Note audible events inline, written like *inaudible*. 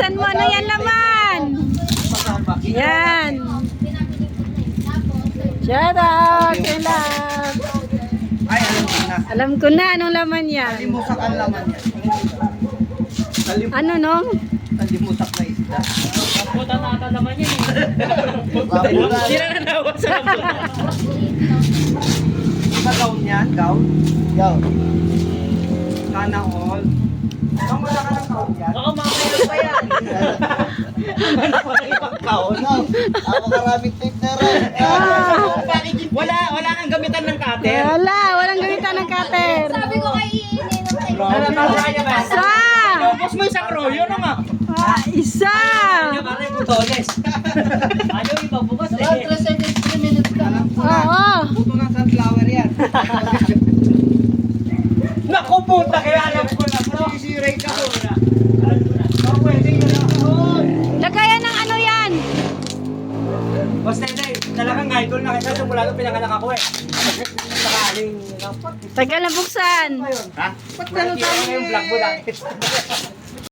buksan mo. Ano yan laman? Yan. Shout out. kay love. Ay, alam ko na. Alam ko na anong laman yan. Talimusak ang laman yan. Ano nung? talimusak na isda. Puta na ata naman yan eh. Sila na nawa sa rambutan. Sa gown yan, gown. Gown. Sana all. Ang wala ka ng gown yan. Oo, mamaya pa yan. Gown? Ako karaming tape na rin. Ah, Wala, wala kang gamitan ng cutter. wala. Walang gamitan ng cutter. Sabi ko kay Iinin ng tayo. Ano ba kaya ba? Isa. Inubos mo isang rolyo no nga. Ah, isa. Pare butones. Ayaw iba bukas eh. Alam ko na. Oo. Puto ng sunflower yan. Naku puta, kaya alam ko na bro. Sisiray ka. Oh, pwede yun ako. Lagayan ng ano yan? Basta hindi, talagang idol na kita simula nung pinanganak ako eh. Sakaling, know, Tagal na buksan. Ha? Ba't ganun tayo yung mo dati? *laughs*